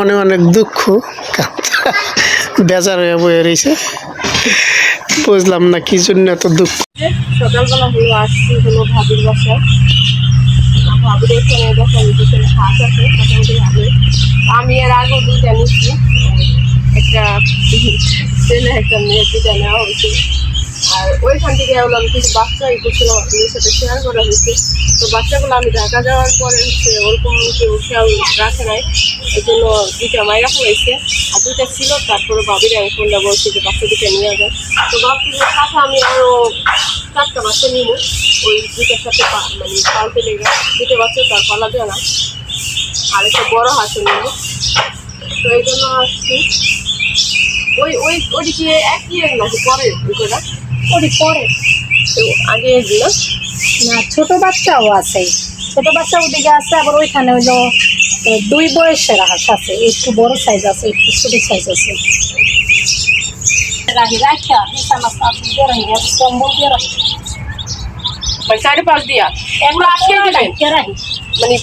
মনে অনেক দুঃখ। বেজার হয়ে বয়ে রয়েছে। বুঝলাম না কি জন্য এত দুঃখ। সকালবেলা হলো আসছি হলো ভাবির বাসায়। ভাবির এখানে দেখেন আছে আমি এর আগেও দুইটা নিচ্ছি একটা একটা মেয়ে, দুইটা নেওয়া হয়েছে। আর ওইখান থেকে হলাম কিছু বাচ্চা ই করছিলাম আপনাদের সাথে শেয়ার করা হয়েছে। তো বাচ্চাগুলো আমি ঢাকা যাওয়ার পরে হচ্ছে ওরকম কেউ খেয়াল রাখে নাই, এই জন্য দুইটা মায়েরা ফেলাইছে। আর দুইটা ছিল, তারপরে ভাবির আমি ফোনটা বলছি যে বাচ্চা দুইটা নিয়ে যায় তো ভাবছি সাথে আমি আরও চারটা বাচ্চা নিব। ওই দুইটার সাথে মানে পালতে লেগে দুটো বাচ্চা তার পালা যায় না। আর একটা বড় হাঁসও নিব। তো এই জন্য আসছি। ওই ওই ওটি কি একই এর নাকি পরে দুটোটা ওটি পরে। তো আগে এগুলো? না ছোট বাচ্চাও আছে। ছোট বাচ্চা ওদিকে আছে আবার ওইখানে এ, দুই বয়সের হাঁস আছে। একটু বড় সাইজ আছে একটু ছোট সাইজ আছে। দিয়ে মানে পাঁচ দিয়া? এগুলো রাখি মানে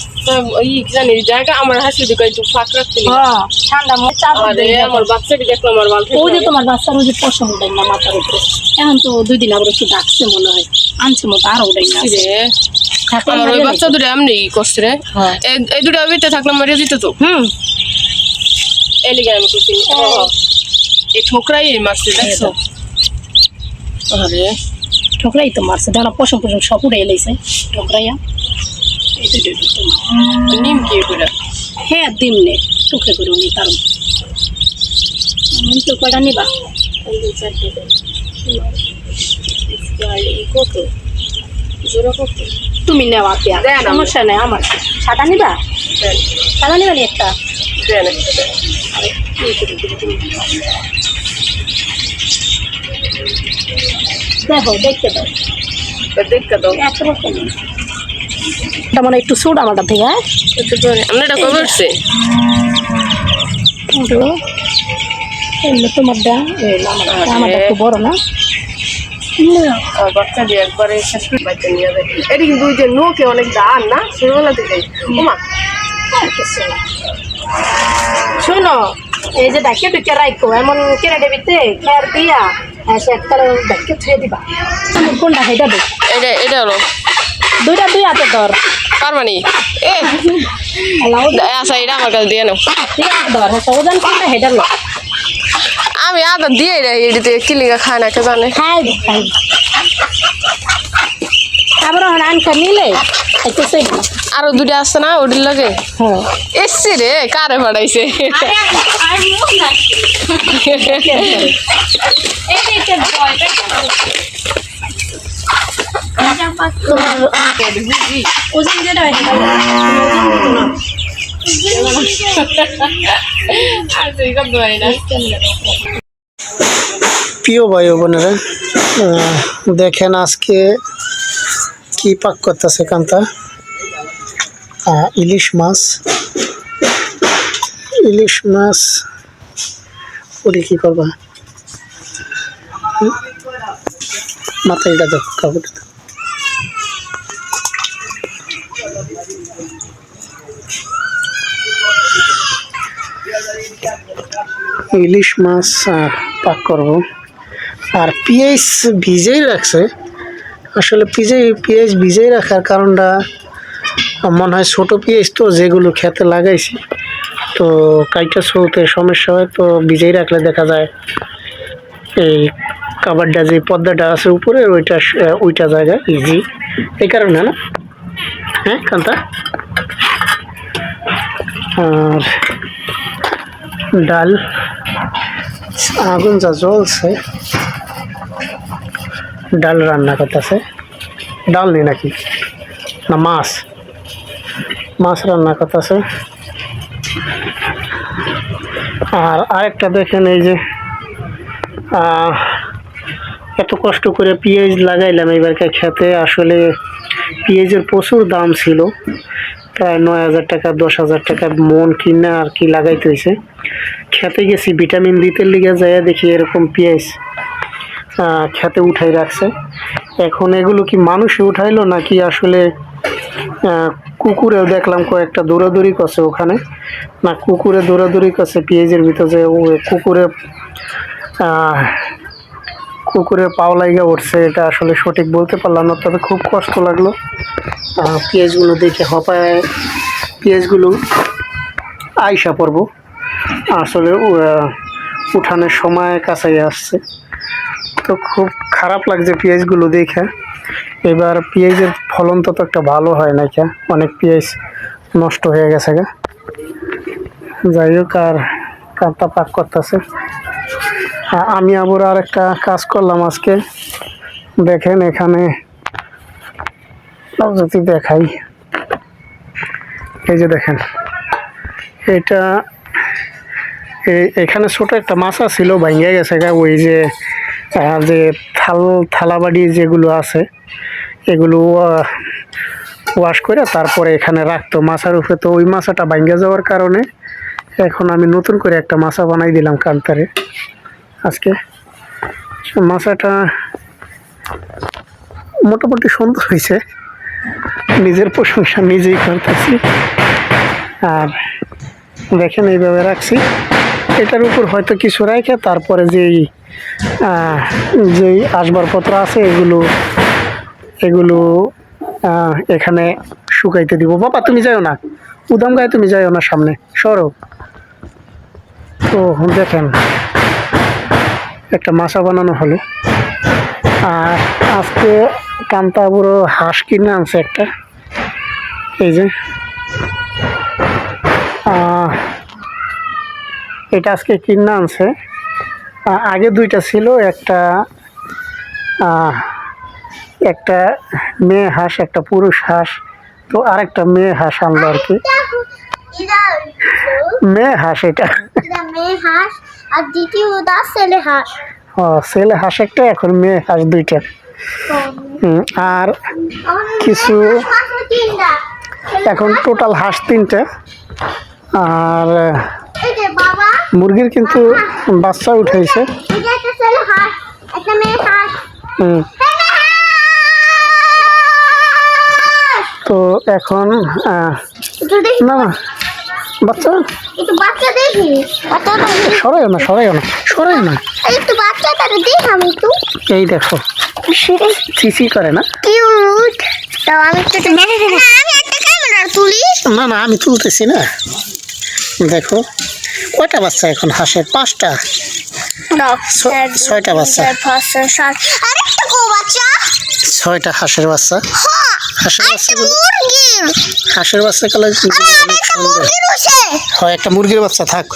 ওই জানি জায়গা আমার হাসি দিকে একটু ফাঁক রাখতে হ্যাঁ ঠান্ডা আরে আমার বাচ্চাকে দেখলাম আমার বাল ওই যে তোমার বাচ্চার ওই যে পশম উঠাই না মাথার উপরে। এখন তো দুই দিন আবার একটু ডাকছে মনে হয়। আনছে মতো আরও উঠাই না রে আমার ওই বাচ্চা দুটো এমনি করছে রে। হ্যাঁ। এই- দুটো বেঁচে থাকলাম মারিয়ে দিত তো। হুম। এই লিগে আমি এই ঠোকরাই এই মারছে দেখছ? আরে। ঠোকরাই তো মারছে। দাঁড়া পশম পশম সব উড়ে এলাইছে। ঠোকরাইয়া। এই তো দেখো তোমার নিম কি করে হ্যাঁ দিমনে টুকরে করে নি তার তো কয়টা নিবা কত জোড়া কত তুমি নেওয়া পেয়া সমস্যা নেই আমার সাদা নিবা সাদা নিবা নি একটা। দেখো দেখতে দাও দেখতে দাও একরকম এটা মানে একটু সুড আমারটা থেকে হ্যাঁ? একটু আমরা এটা কবে উঠছে এগুলো একটু বড় না? না। বাচ্চা দিয়ে একবারে শেষ করে বাচ্চা নিয়ে যায় এটা কিন্তু ওই যে নোকে অনেক দান না? ছোটবেলা থেকে ওমা। শোনো এই যে ডাকে টুকে রাখো এমন কেড়ে দেবিতে খেয়ার দিয়া সে একটা ডাকে ছুঁয়ে দিবা। কোনটা দেখ। এটা এটা হলো। দুইটা দুই হাতে ধর। পারবানি এ এলাও আচ্ছা এটা আমার কাছে দিয়ে হাতে ধর। হ্যাঁ ওজন কোনটা হেটার লো আমি আদা দিয়ে দেয় এটিতে কিলিঙ্গা খায় না কে জানে? খাই খাই। তারপরে আনকা নিলে একটু সেই আরও দুটো আসছে না ওটির লাগে? হ্যাঁ। এসছে রে কারে পাঠাইছে? তোমার প্রিয় ভাই বোনেরা দেখেন আজকে কি পাক করতেছে কান্তা? ইলিশ মাছ। ইলিশ মাছ ওরে কি করবা? মাথায় এটা কাপড় ইলিশ মাছ পাক করব। আর পিঁয়াজ ভিজেই রাখছে। আসলে পিজে পেঁয়াজ ভিজেই রাখার কারণটা মনে হয় ছোটো পেঁয়াজ তো যেগুলো খেতে লাগাইছি। তো কাইটা চলতে সমস্যা হয় তো ভিজেই রাখলে দেখা যায় এই কাবারটা যে পর্দাটা আছে উপরে, ওইটা ওইটা জায়গা ইজি এই কারণে না? হ্যাঁ কান্তা? আর ডাল। আগুন যা জ্বলছে। ডাল রান্না করতেছে। ডাল নেই নাকি? না, মাছ। মাছ রান্না করতেছে। আর আরেকটা দেখেন এই যে এত কষ্ট করে পেঁয়াজ লাগাইলাম এবারকে খেতে। আসলে পেঁয়াজের প্রচুর দাম ছিল। প্রায় নয় হাজার টাকা, দশ হাজার টাকা মন কিনা আর কি লাগাইতে হয়েছে খেতে গেছি, ভিটামিন দিতে লিগে যায় দেখি এরকম পেঁয়াজ খেতে উঠাই রাখছে। এখন এগুলো কি মানুষে উঠাইলো নাকি আসলে কুকুরেও দেখলাম কয়েকটা দৌড়াদৌড়ি করছে ওখানে। না, কুকুরে দৌড়াদৌড়ি করছে, পেঁয়াজের ভিতরে যে কুকুরে আহ, কুকুরে পাও লাইগা উঠছে এটা আসলে সঠিক বলতে পারলাম না তবে খুব কষ্ট লাগল। পেঁয়াজগুলো দেখে হপায় পেঁয়াজগুলো আইসা পড়ব। আসলে উঠানের সময় কাছাই আসছে। তো খুব খারাপ লাগছে পেঁয়াজগুলো দেখে। এবার পেঁয়াজের ফলন তো একটা ভালো হয় না কে? অনেক পেঁয়াজ নষ্ট হয়ে গেছে গা। যাই হোক আর কাঁটা পাক করতেছে। আমি আবার আর একটা কাজ করলাম আজকে। দেখেন এখানে যদি দেখাই। এই যে দেখেন, এটা এখানে ছোট একটা মাছা ছিল ভাঙ্গে গেছে ওই যে যে থাল, থালাবাড়ি যেগুলো আছে, এগুলো ওয়াশ করে তারপরে এখানে রাখতো। মাছার উপরে তো ওই মাছাটা ভাঙ্গে যাওয়ার কারণে এখন আমি নতুন করে একটা মাছা বানাই দিলাম কান্তারে আজকে। মাছাটা মোটামুটি সুন্দর হয়েছে। নিজের প্রশংসা নিজেই করতেছি। আর দেখেন এইভাবে রাখছি। এটার উপর হয়তো কিছু রেখে তারপরে যেই যেই আসবাবপত্র আছে, এগুলো এগুলো এখানে শুকাইতে দিব। বাবা, তুমি যাও না। উদাম গায়ে তুমি যাও না সামনে। সরো। তো দেখেন একটা মাছা বানানো হলো। আর আজকে কান্তা বুড়ো হাঁস কিনে আনছে একটা। এই যে। এটা আজকে কিনে আনছে। আগে দুইটা ছিল একটা একটা মেয়ে হাঁস একটা পুরুষ হাঁস। তো আরেকটা মেয়ে হাঁস আনলো আর কি। মেয়ে হাঁস এটা। এটা মেয়ে হাঁস। আর দ্বিতীয়টা ছেলে হাঁস। ও ছেলে হাঁস একটা এখন মেয়ে হাঁস দুইটা। আর কিছু এখন টোটাল হাঁস তিনটে। আর মুরগির কিন্তু বাচ্চা উঠেছে! তো এখন না না। বাচ্চা? একটু বাচ্চা দেখি। বাচ্চাটা দেখি। সরাইও না সরাইও না সরাইও না। একটু বাচ্চাটা একটু। এই দেখো চিচি করে না? কিউট। আমি একটু আমি একটা ক্যামেরা তুলি। না না আমি তুলতেছি না। দেখো কয়টা বাচ্চা এখন হাঁসের? পাঁচটা। ছয়টা বাচ্চা। ছয়টা হাঁসের বাচ্চা। হাঁসের মুরগি! হাঁসের বাচ্চা কালার অনেক সুন্দর। হয় একটা মুরগির বাচ্চা থাক।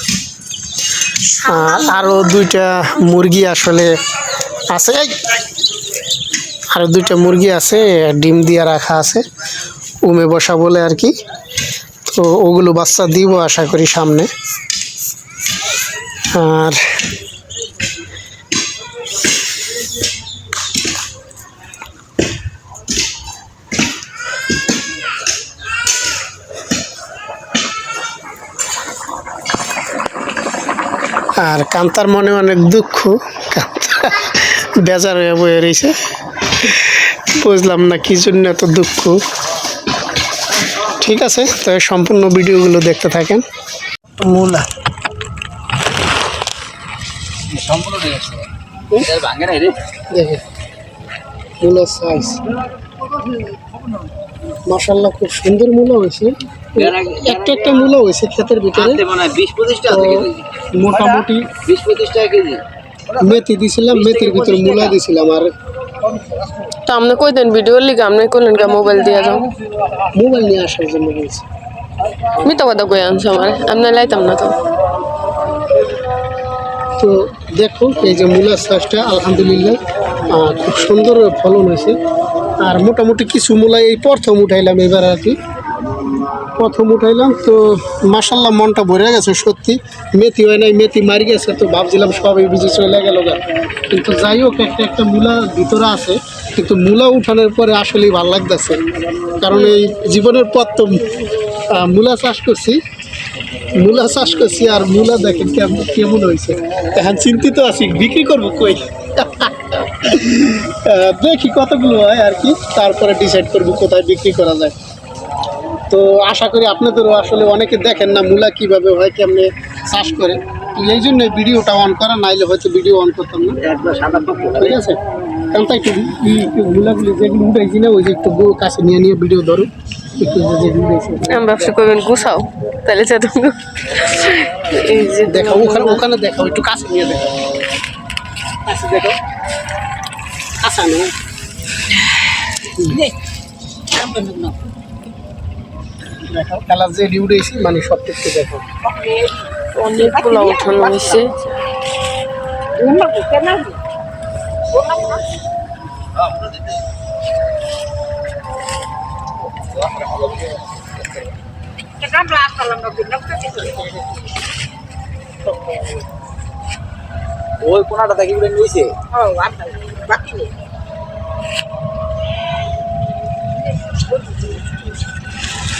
আর আরও দুইটা মুরগি আসলে আছে। আরও দুইটা মুরগি আছে ডিম দিয়ে রাখা আছে। উমে বসা বলে আর কি। তো ওগুলো বাচ্চা দিব আশা করি সামনে। আর আর কান্তার মনে অনেক দুঃখ। কান্তা বেজার হয়ে বয়ে রয়েছে বুঝলাম না কি জন্য এত দুঃখ। ঠিক আছে তো সম্পূর্ণ ভিডিওগুলো দেখতে থাকেন। মূলা। দেখে। মূলার সাইজ মাসাল্লাহ খুব সুন্দর মূলা হয়েছে। একটা একটা মূলা হয়েছে ক্ষেতের ভিতরে। মোটামুটি মেথি দিছিলাম মেথির ভিতরে মূলা দিছিলাম আর তো আপনি কই দেন ভিডিও লিখে আপনি করলেন কে মোবাইল দিয়ে যাও। মোবাইল নিয়ে আসার জন্য বলছি। আমি তো কথা কই আনছি আমার? আপনি লাইতাম না তো। তো দেখো এই যে মূলার চাষটা আলহামদুলিল্লাহ খুব সুন্দর ফলন হয়েছে। আর মোটামুটি কিছু মূলা এই প্রথম উঠাইলাম এবার আর কি। প্রথম উঠাইলাম তো মাসাল্লাহ মনটা ভরে গেছে সত্যি। মেথি হয় নাই মেথি মারি গেছে তো ভাবছিলাম সবই বুঝে চলে গেল। কিন্তু যাই হোক একটা একটা মূলা ভিতরে আছে। কিন্তু মূলা উঠানোর পরে আসলেই ভালো লাগতেছে। কারণ এই জীবনের প্রথম আহ, মূলা চাষ করছি। মূলা চাষ করছি আর মূলা দেখেন কেমন কেমন হয়েছে। এখন চিন্তিত আছি বিক্রি করব কই? দেখি কতগুলো হয় আর কি। তারপরে ডিসাইড করব কোথায় বিক্রি করা যায়। তো আশা করি আপনাদেরও আসলে অনেকে দেখেন না মূলা কীভাবে হয় কেমনে চাষ করে। এই জন্য ভিডিওটা অন করা নাইলে হয়তো ভিডিও অন করতাম না। ঠিক আছে? কারণ তাই একটু মূলাগুলি যেগুলো উঠেছি না ওই যে একটু গো- কাছে নিয়ে নিয়ে ভিডিও ধরো। একটু যেগুলো আমি ব্যবসা করবেন গুছাও। তাহলে এই যে দেখাও ওখানে ওখানে দেখাও একটু কাছে নিয়ে দেখাও। কাছে দেখাও। নেই দেখাও কালার যে উঠেছি মানে সব কিছু দেখাও অনেকগুলো উঠানো হয়েছে। ওই কোনাটা দেখি বলে নিয়েছে।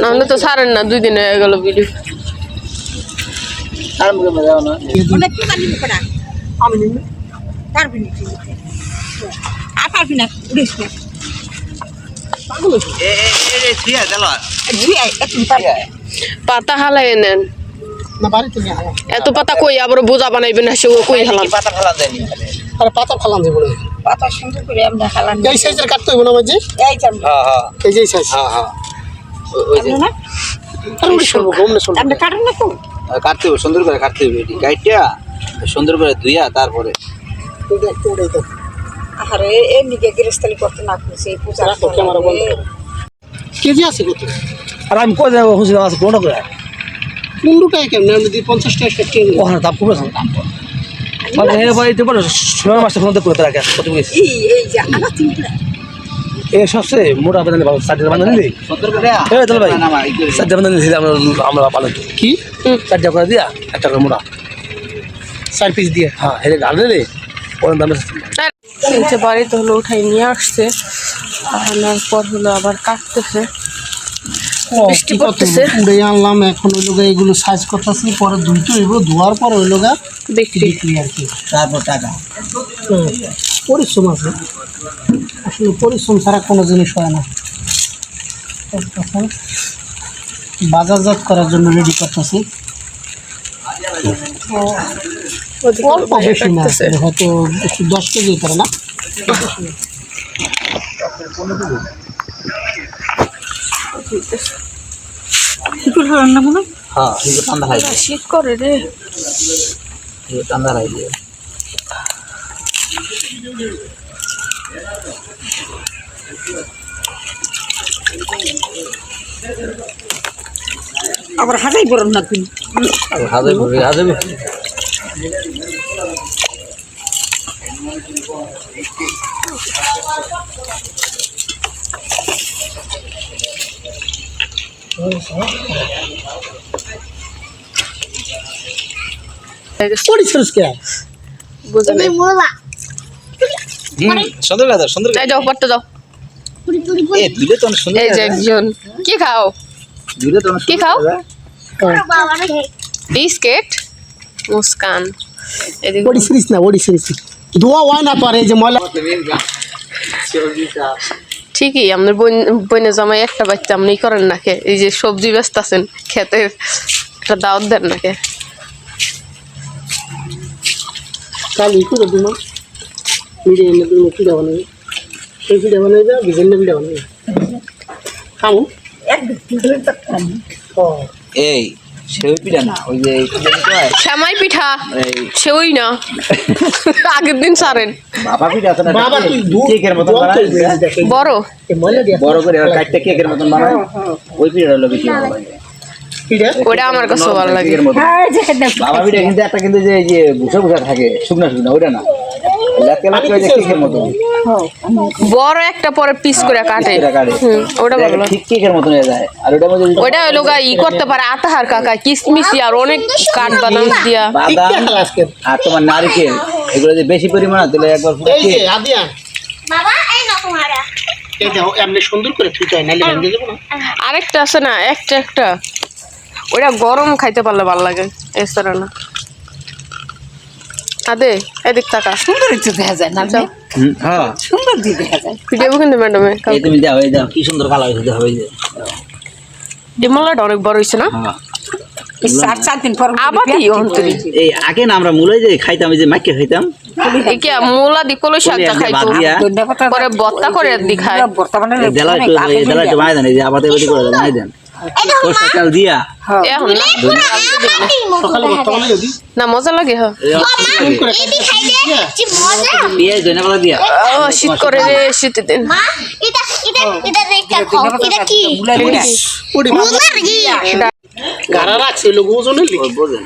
নাহলে তো ছাড়েন না দুই দিন হয়ে গেল ভিডিও পাতা হালাই নেন। এত পাতা কই আবার বোঝা বানাইবেন না সে কই হালাম পাতা ফেলা দেয়নি। আরে পাতা ফালাম যে বলে। পাতা সুন্দর করে আমরা খালাম এই সাইজের কাটতে হবে না মাঝে? এই চাম হ্যাঁ হ্যাঁ। এই যে সাইজ হ্যাঁ হ্যাঁ। ওই যে আপনি কাটেন না তো। কাটতে হবে সুন্দর করে কাটতে হবে এটি। গাইডটা সুন্দর করে ধুইয়া তারপরে। আরে এমনিকে গৃহস্থলী করতে না এই পূজা ক্যামেরা বন্ধ কেজি আছে কত আর আমি কোথায় যাব খুশি আছে কোনটা করে? পনেরো টাকা কেমন? আমি দিই পঞ্চাশ টাকা ষাট টাকা দাম কমেছে দাম মানে এর বাড়িতে পারো সোনার মাছটা ফোন করে কত এই এই যে আমার চিন্তা এ সবচেয়ে মোটা নিবি চারটে করে ভাই না, না, এই যে- চারটে বান্ধা নিলি আমরা আমরা পালন কি? চারটে করে দিয়া একটা করে মোটা। চার পিস দিয়ে হ্যাঁ ওর দামে যে বাড়িতে হলো উঠাই নিয়ে আসছে আনার পর হলো আবার কাটতেছে। বৃষ্টি কি পড়তেছে। উড়ে আনলাম এখন ওই লোক সাইজ করতেছি পরে ধুইতে হইব ধোয়ার পর ওই লোক বিক্রি। আর কি। তারপর টাকা। পরিশ্রম আছে। আসলে পরিশ্রম ছাড়া কোনো জিনিস হয় না। বাজারজাত করার জন্য রেডি করতেছি। অল্প বেশি না হয়তো একটু দশ কেজি করে না। হ্যাঁ ঠিক ঠান্ডা শীত করে রে। ঠান্ডা দিয়ে আবার হাজাই বরণ না তুই হাজার হাজার পরিশ্রম কে বুঝে নেই মোলা। সুন্দর লাগে সুন্দর এই যাও পড়তে যাও। এ দিলে তো সুন্দর এই যে একজন কি খাও? দিলে তো কি খাও? বাবা বিস্কিট মুস্কান। ওডি সিরিজ না ওডি সিরিজ দোয়া না পারে যে ময়লা ঠিকই আপনার বোন বোনের জামাই একটা বাচ্চা আপনি করেন নাকে? এই যে সবজি ব্যস্ত আছেন খেতে। একটা দাওয়াত দেন নাকে? কালি করে দিমা খামু এই সেও পিঠা না ওই যে শ্যামাই পিঠা এই সেওই না আগের দিন সারেন বাবা পিঠা আছে না বাবা তুই কেকের মতন বানায় বড় বড় করে কাটতে কেকের মতন বানায় ওই পিঠা হলো ভালো লাগে ওটা আমার কাছে ভালো লাগে। বাবা পিঠা কিন্তু একটা কিন্তু যে এই যে ভুষা ভুষা থাকে শুকনা শুকনা ওইটা না বড় একটা পরে পিস করে কাটে। এটা কাটে। ওটা ভালো কেকের হয়ে যায়। আর মধ্যে হলো ই করতে পারে আতাহার কাকা কিসমিসি আর অনেক কাঠ বাদাম দিয়া। বাদাম আর তোমার নারকেল এগুলো বেশি পরিমাণ হয়, তাহলে একবার পুরো এই যে আদিয়া। বাবা এই না তোমারা। আরেকটা আছে না একটা একটা। ওটা গরম খাইতে পারলে ভালো লাগে এছাড়া না। আদে এদিক সুন্দর একটু দেখা যায় না হ্যাঁ। সুন্দর দিয়ে দেখা যায়। ভিডিও কিন্তু ম্যাডামে এই তুমি দাও এই দাও কি সুন্দর কালার হয়েছে দেখো এই যে। ডিমলাটা অনেক বড় হয়েছে না? হ্যাঁ। চার চার দিন পর আবার কি অন্তরি। এই আগে না আমরা মুলাই যে খাইতাম এই যে মাইকে খাইতাম। এই কি মূলা দি কলই শাকটা খাইতো। পরে বত্তা করে দি খায়। এই দেলা দেলা দেন এই যে আবার করে দেন। দিয়া। না। সকালে না মজা লাগে হ্যাঁ। শীত করে রে শীতের দিন। মা এটা এটা এটা দেখতে খাও এটা কি? পড়ি মুলার কি গাড়া রাখছে লোক লিখে বোঝেন